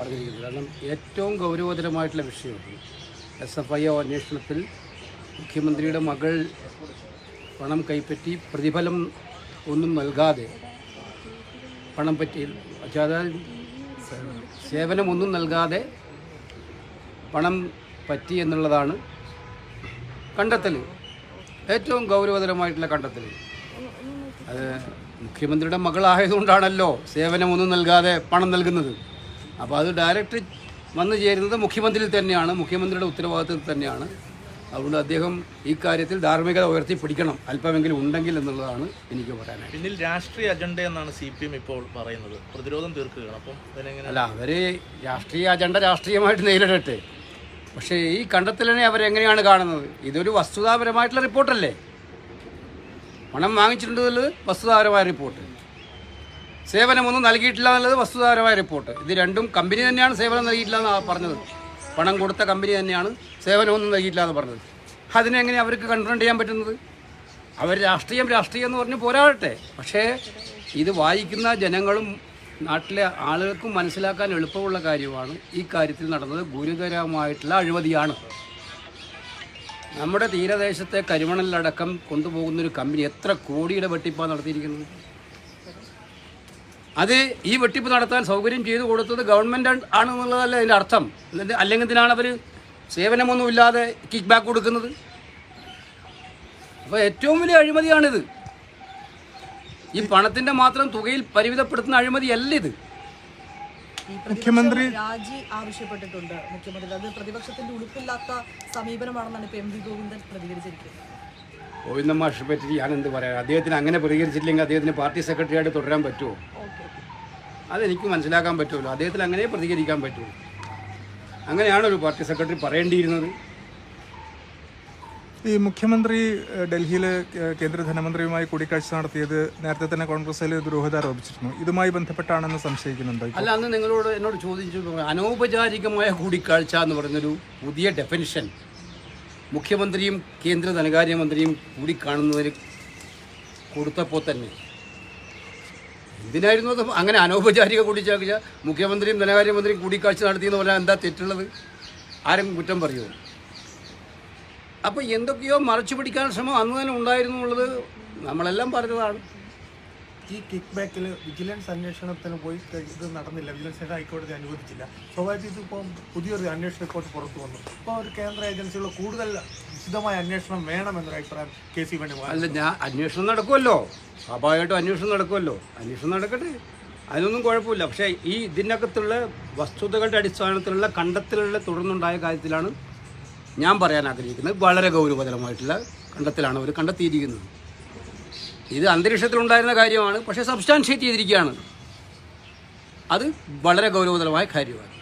പറഞ്ഞിരിക്കുന്നത്. കാരണം ഏറ്റവും ഗൗരവതരമായിട്ടുള്ള വിഷയമാണ് എസ് എഫ് ഐ ഒ അന്വേഷണത്തിൽ മുഖ്യമന്ത്രിയുടെ മകൾ പണം കൈപ്പറ്റി പ്രതിഫലം ഒന്നും നൽകാതെ പണം പറ്റി അതായത് സേവനമൊന്നും നൽകാതെ പണം പറ്റി എന്നുള്ളതാണ് കണ്ടെത്തൽ. ഏറ്റവും ഗൗരവതരമായിട്ടുള്ള കണ്ടെത്തൽ. അത് മുഖ്യമന്ത്രിയുടെ മകളായതുകൊണ്ടാണല്ലോ സേവനമൊന്നും നൽകാതെ പണം നൽകുന്നത്. അപ്പോൾ അത് ഡയറക്റ്റ് വന്നു ചേരുന്നത് മുഖ്യമന്ത്രിയിൽ തന്നെയാണ് മുഖ്യമന്ത്രിയുടെ ഉത്തരവാദിത്തത്തിൽ തന്നെയാണ്. അതുകൊണ്ട് അദ്ദേഹം ഈ കാര്യത്തിൽ ധാർമ്മികത ഉയർത്തി പിടിക്കണം. അല്പമെങ്കിലും ഉണ്ടെങ്കിൽ എന്നുള്ളതാണ് എനിക്ക് പറയാനായിട്ട്. പിന്നിൽ രാഷ്ട്രീയ അജണ്ട എന്നാണ് സി പി എം ഇപ്പോൾ പറയുന്നത്. പ്രതിരോധം തീർക്കുകയാണ്. അപ്പം അല്ല അവർ രാഷ്ട്രീയ അജണ്ട രാഷ്ട്രീയമായിട്ട് നേരിടട്ടെ. പക്ഷേ ഈ കണ്ടെത്തലിനെ അവരെങ്ങനെയാണ് കാണുന്നത്? ഇതൊരു വസ്തുതാപരമായിട്ടുള്ള റിപ്പോർട്ടല്ലേ? പണം വാങ്ങിച്ചിട്ടുണ്ടെന്നുള്ളത് വസ്തുതാപരമായ റിപ്പോർട്ട്. സേവനമൊന്നും നൽകിയിട്ടില്ല എന്നുള്ളത് വസ്തുതാപരമായ റിപ്പോർട്ട്. ഇത് രണ്ടും കമ്പനി തന്നെയാണ് സേവനം നൽകിയിട്ടില്ല എന്നാണ് പറഞ്ഞത്. പണം കൊടുത്ത കമ്പനി തന്നെയാണ് സേവനമൊന്നും നൽകിയിട്ടില്ല എന്ന് പറഞ്ഞത്. അതിനെങ്ങനെ അവർക്ക് കൺഫ്രണ്ട് ചെയ്യാൻ പറ്റുന്നത്? അവർ രാഷ്ട്രീയം രാഷ്ട്രീയം എന്ന് പറഞ്ഞ് പോരാടട്ടെ. പക്ഷേ ഇത് വായിക്കുന്ന ജനങ്ങളും നാട്ടിലെ ആളുകൾക്കും മനസ്സിലാക്കാൻ എളുപ്പമുള്ള കാര്യമാണ് ഈ കാര്യത്തിൽ നടന്നത് ഗുരുതരമായിട്ടുള്ള അഴിമതിയാണ്. നമ്മുടെ തീരദേശത്തെ കരിമണലിലടക്കം കൊണ്ടുപോകുന്നൊരു കമ്പനി എത്ര കോടിയുടെ വെട്ടിപ്പാണ് നടത്തിയിരിക്കുന്നത്? അത് ഈ വെട്ടിപ്പ് നടത്താൻ സൗകര്യം ചെയ്തു കൊടുത്തത് ഗവൺമെന്റ് ആണെന്നുള്ളതല്ല അതിന്റെ അർത്ഥം. അല്ലെങ്കിൽ ഇതിനാണ് അവർ സേവനമൊന്നുമില്ലാതെ കിക്ക് ബാക്ക് കൊടുക്കുന്നത്? അപ്പോൾ ഏറ്റവും വലിയ അഴിമതിയാണിത്. ഈ പണത്തിന്റെ മാത്രം തുകയിൽ പരിമിതപ്പെടുത്തുന്ന അഴിമതിയല്ല ഇത്. മുഖ്യമന്ത്രി രാജി ആവശ്യപ്പെട്ടിട്ടുണ്ട് മുഖ്യമന്ത്രി. അത് പ്രതിപക്ഷത്തിന്റെ ഉടുപ്പില്ലാത്ത സമീപനമാണെന്നാണ് ഇപ്പൊ എം വി ഗോവിന്ദൻ പ്രതികരിച്ചിരിക്കുന്നത്. ഗോവിന്ദ മാഷിനെ പറ്റി ഞാൻ എന്ത് പറയാം അദ്ദേഹത്തിന് അങ്ങനെ പ്രതികരിച്ചില്ലെങ്കിൽ അദ്ദേഹത്തിന് പാർട്ടി സെക്രട്ടറി ആയിട്ട് തുടരാൻ പറ്റുമോ? അതെനിക്ക് മനസ്സിലാക്കാൻ പറ്റുമല്ലോ. അദ്ദേഹത്തിൽ അങ്ങനെ പ്രതികരിക്കാൻ പറ്റുള്ളൂ അങ്ങനെയാണ് ഒരു പാർട്ടി സെക്രട്ടറി പറയേണ്ടിയിരുന്നത്. ഈ മുഖ്യമന്ത്രി ഡൽഹിയിലെ കേന്ദ്ര ധനമന്ത്രിയുമായി കൂടിക്കാഴ്ച നടത്തിയത് നേരത്തെ തന്നെ കോൺഗ്രസിൽ ദുരൂഹത ആരോപിച്ചിരുന്നു. ഇതുമായി ബന്ധപ്പെട്ടാണെന്ന് സംശയിക്കുന്നുണ്ട് അല്ല അന്ന് നിങ്ങളോട് എന്നോട് ചോദിച്ചു അനൗപചാരികമായ കൂടിക്കാഴ്ച എന്ന് പറയുന്നൊരു പുതിയ ഡെഫിനിഷൻ മുഖ്യമന്ത്രിയും കേന്ദ്ര ധനകാര്യമന്ത്രിയും കൂടിക്കാണുന്നതിന് കൊടുത്തപ്പോൾ തന്നെ എന്തിനായിരുന്നു അത്? അങ്ങനെ അനൗപചാരിക കൂടിക്കാഴ്ച മുഖ്യമന്ത്രിയും ധനകാര്യമന്ത്രിയും കൂടിക്കാഴ്ച നടത്തിയെന്ന് പറഞ്ഞാൽ എന്താ തെറ്റുള്ളത്? ആരും കുറ്റം പറയുമോ അപ്പോൾ എന്തൊക്കെയോ മറച്ചു പിടിക്കാൻ ശ്രമം അന്ന് തന്നെ ഉണ്ടായിരുന്നു എന്നുള്ളത് നമ്മളെല്ലാം പറഞ്ഞതാണ്. ഈ കിക്ക് ബാക്കിൽ വിജിലൻസ് അന്വേഷണത്തിന് പോയി ഇത് നടന്നില്ല. വിജിലൻസ് ഹൈക്കോടതി അനുവദിച്ചില്ല. സ്വാഭാവിക ഇതിപ്പം പുതിയൊരു അന്വേഷണ റിപ്പോർട്ട് പുറത്തു വന്നു. അപ്പോൾ ഒരു കേന്ദ്ര ഏജൻസികൾ കൂടുതൽ വിശദമായ അന്വേഷണം വേണമെന്നൊരു അഭിപ്രായം കെ സി വേണുഗോപാൽ അല്ല ഞാൻ അന്വേഷണം നടക്കുമല്ലോ സ്വാഭാവികമായിട്ടും അന്വേഷണം നടക്കുമല്ലോ അന്വേഷണം നടക്കട്ടെ. അതിനൊന്നും കുഴപ്പമില്ല. പക്ഷേ ഈ ഇതിനകത്തുള്ള വസ്തുതകളുടെ അടിസ്ഥാനത്തിലുള്ള കണ്ടെത്തലുകളെ തുടർന്നുണ്ടായ കാര്യത്തിലാണ് ഞാൻ പറയാൻ ആഗ്രഹിക്കുന്നത്. വളരെ ഗൗരവതരമായിട്ടുള്ള കണ്ടെത്തലാണ് അവർ കണ്ടെത്തിയിരിക്കുന്നത്. ഇത് അന്തരീക്ഷത്തിലുണ്ടായിരുന്ന കാര്യമാണ്. പക്ഷേ സബ്സ്റ്റാൻഷിയേറ്റ് ചെയ്തിരിക്കുകയാണ്. അത് വളരെ ഗൗരവതരമായ കാര്യമാണ്.